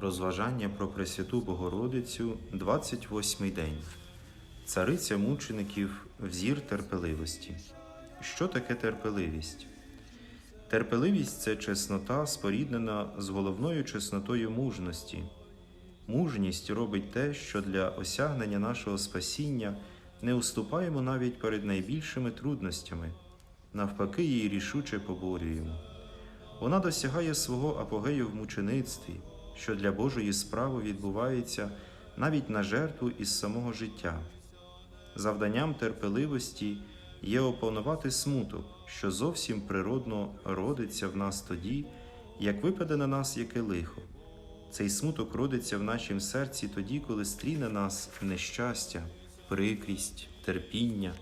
Розважання про Пресвяту Богородицю, 28 день. Цариця мучеників, взір терпеливості. Що таке терпеливість? Терпеливість це чеснота, споріднена з головною чеснотою мужності. Мужність робить те, що для осягнення нашого спасіння не уступаємо навіть перед найбільшими трудностями, навпаки, її рішуче поборюємо. Вона досягає свого апогею в мучеництві, що для Божої справи відбувається навіть на жертву із самого життя. Завданням терпеливості є опанувати смуток, що зовсім природно родиться в нас тоді, як випаде на нас яке лихо. Цей смуток родиться в нашім серці тоді, коли стріне нас нещастя, прикрість, терпіння,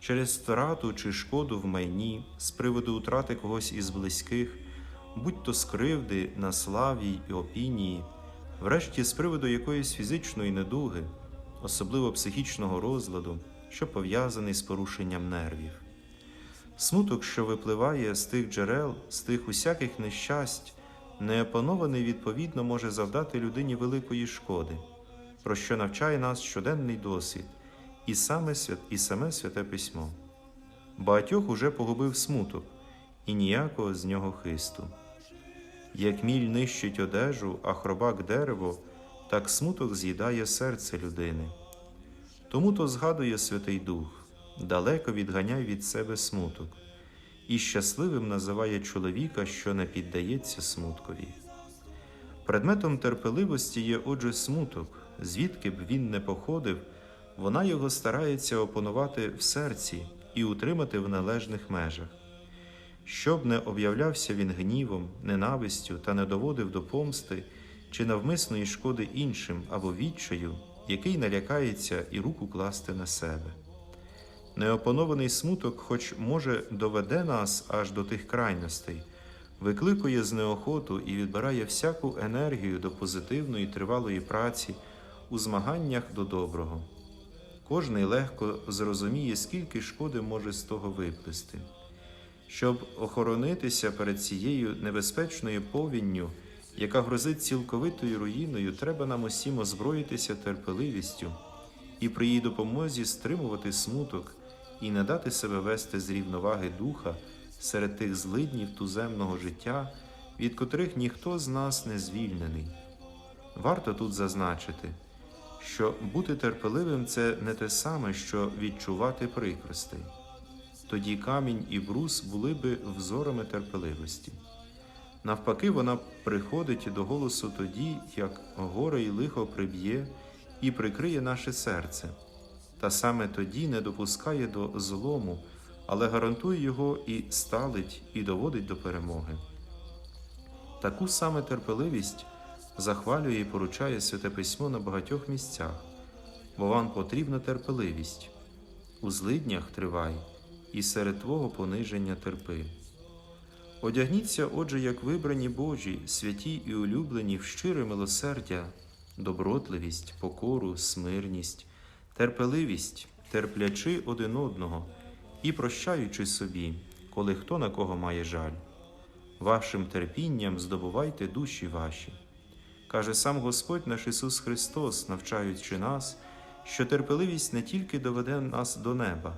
через втрату чи шкоду в майні, з приводу утрати когось із близьких, будь то з кривди на славі і опінії, врешті з приводу якоїсь фізичної недуги, особливо психічного розладу, що пов'язаний з порушенням нервів. Смуток, що випливає з тих джерел, з тих усяких нещасть, неопанований відповідно може завдати людині великої шкоди, про що навчає нас щоденний досвід і саме, свят... і саме святе письмо. Багатьох уже погубив смуток і ніякого з нього хисту. Як міль нищить одежу, а хробак дерево, так смуток з'їдає серце людини. Тому то згадує Святий Дух, далеко відганяй від себе смуток, і щасливим називає чоловіка, що не піддається смуткові. Предметом терпеливості є, отже, смуток, звідки б він не походив, вона його старається опанувати в серці і утримати в належних межах. Щоб не об'являвся він гнівом, ненавистю та не доводив до помсти чи навмисної шкоди іншим або відчаю, який налякається і руку класти на себе. Неопанований смуток, хоч може доведе нас аж до тих крайностей, викликує з неохоту і відбирає всяку енергію до позитивної тривалої праці у змаганнях до доброго. Кожний легко зрозуміє, скільки шкоди може з того виплисти. Щоб охоронитися перед цією небезпечною повінню, яка грозить цілковитою руїною, треба нам усім озброїтися терпеливістю і при її допомозі стримувати смуток і не дати себе вести з рівноваги духа серед тих злиднів туземного життя, від котрих ніхто з нас не звільнений. Варто тут зазначити, що бути терпеливим це не те саме, що відчувати прикростей. Тоді камінь і брус були би взорами терпеливості. Навпаки, вона приходить до голосу тоді, як горе й лихо приб'є і прикриє наше серце, та саме тоді не допускає до злому, але гарантує його і сталить, і доводить до перемоги. Таку саме терпеливість захвалює і поручає Святе Письмо на багатьох місцях, бо вам потрібна терпеливість. У злиднях тривай, і серед твого пониження терпи. Одягніться, отже, як вибрані Божі, святі і улюблені в щире милосердя, добротливість, покору, смирність, терпеливість, терплячи один одного і прощаючи собі, коли хто на кого має жаль. Вашим терпінням здобувайте душі ваші. Каже сам Господь наш Ісус Христос, навчаючи нас, що терпеливість не тільки доведе нас до неба,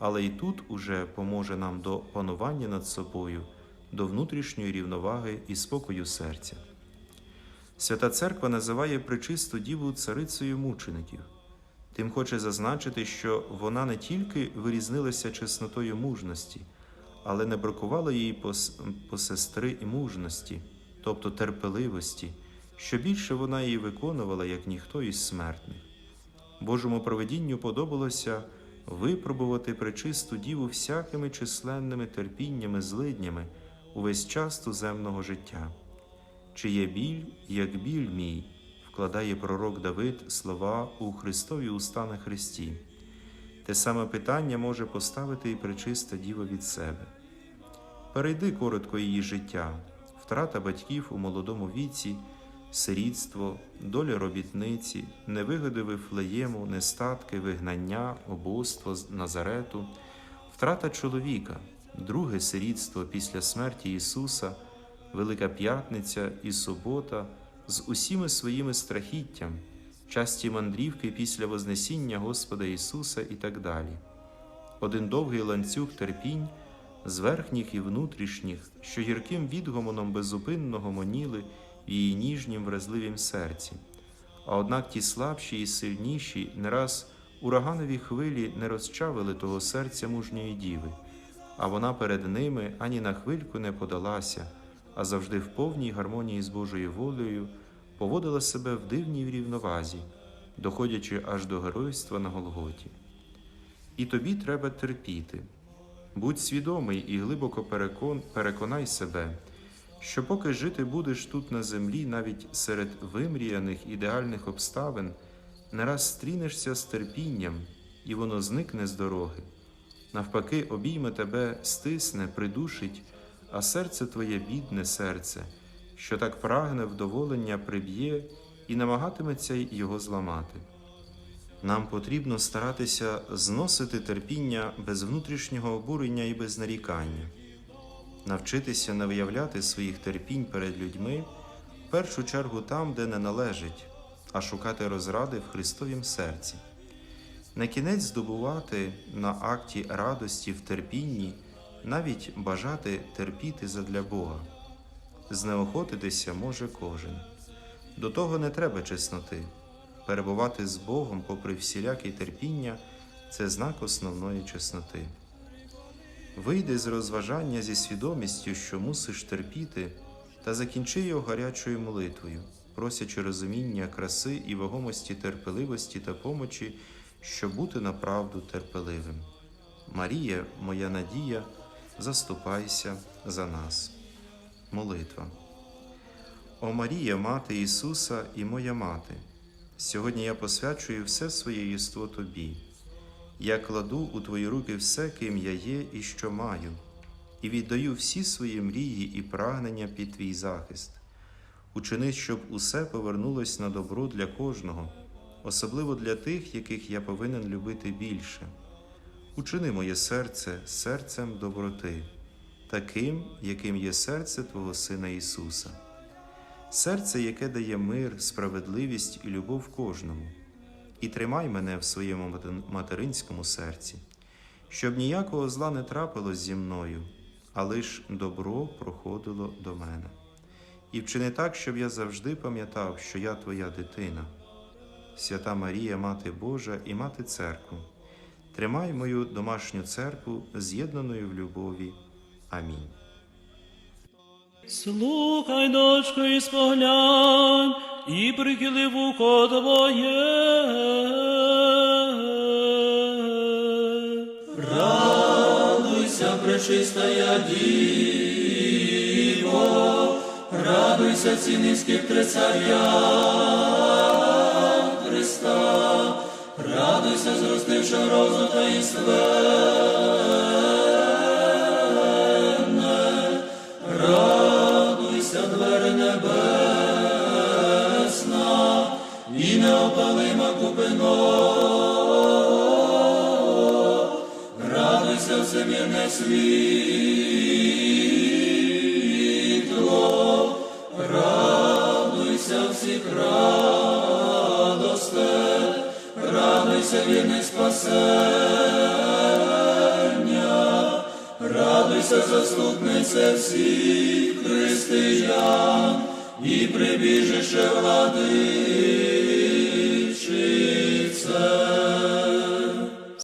але й тут уже поможе нам до панування над собою, до внутрішньої рівноваги і спокою серця. Свята Церква називає причисту Діву царицею мучеників. Тим хоче зазначити, що вона не тільки вирізнилася чеснотою мужності, але не бракувало їй по сестри і мужності, тобто терпеливості, що більше вона її виконувала, як ніхто із смертних. Божому проведінню подобалося випробувати пречисту діву всякими численними терпіннями, злиднями увесь час туземного життя. Чи є біль, як біль мій, вкладає пророк Давид слова у Христові уста на Христі. Те саме питання може поставити і пречиста діва від себе. Перейди коротко її життя, втрата батьків у молодому віці, сирітство, доля робітниці, невигоди Вифлеєму, нестатки, вигнання, обоство Назарету, втрата чоловіка, друге сирітство після смерті Ісуса, Велика П'ятниця і субота, з усіми своїми страхіттям, часті мандрівки після Вознесіння Господа Ісуса і так далі. Один довгий ланцюг терпінь з верхніх і внутрішніх, що гірким відгомоном беззупинно гомоніли в її ніжнім вразливім серці. А однак ті слабші і сильніші не раз ураганові хвилі не розчавили того серця мужньої діви, а вона перед ними ані на хвильку не подалася, а завжди в повній гармонії з Божою волею поводила себе в дивній рівновазі, доходячи аж до геройства на Голготі. І тобі треба терпіти. Будь свідомий і глибоко перекон, переконай себе, що поки жити будеш тут на землі, навіть серед вимріяних ідеальних обставин, не раз стрінешся з терпінням, і воно зникне з дороги. Навпаки, обійме тебе, стисне, придушить, а серце твоє бідне серце, що так прагне вдоволення, приб'є і намагатиметься його зламати. Нам потрібно старатися зносити терпіння без внутрішнього обурення і без нарікання, навчитися не виявляти своїх терпінь перед людьми, в першу чергу там, де не належить, а шукати розради в Христовім серці. На кінець здобувати на акті радості в терпінні, навіть бажати терпіти задля Бога. Знеохотитися може кожен. До того не треба чесноти. Перебувати з Богом, попри всілякі терпіння, це знак основної чесноти. Вийди з розважання зі свідомістю, що мусиш терпіти, та закінчи його гарячою молитвою, просячи розуміння краси і вагомості терпеливості та помочі, щоб бути направду терпеливим. Марія, моя надія, заступайся за нас. Молитва. О Марія, Мати Ісуса і моя мати. Сьогодні я посвячую все своє єство Тобі. Я кладу у Твої руки все, ким я є і що маю, і віддаю всі свої мрії і прагнення під Твій захист. Учини, щоб усе повернулось на добро для кожного, особливо для тих, яких я повинен любити більше. Учини моє серце серцем доброти, таким, яким є серце Твого Сина Ісуса серце, яке дає мир, справедливість і любов кожному, і тримай мене в своєму материнському серці, щоб ніякого зла не трапилось зі мною, а лиш добро проходило до мене. І вчини так, щоб я завжди пам'ятав, що я твоя дитина, свята Марія, Мати Божа і Мати Церкву. Тримай мою домашню церкву з'єднаною в любові. Амінь. Слухай, дочко, і споглянь, і прихили вухо твоє. Радуйся, пречистая Діво, радуйся, ціни скиптри царя Христа, радуйся, зростивши розу та і Радуйся, двері небесна, і неопалима купино. Радуйся, всемірне світло, радуйся всіх радосте, радуйся, вірний спасення. Радуйся, заступниця всіх християн і прибіжище владичице.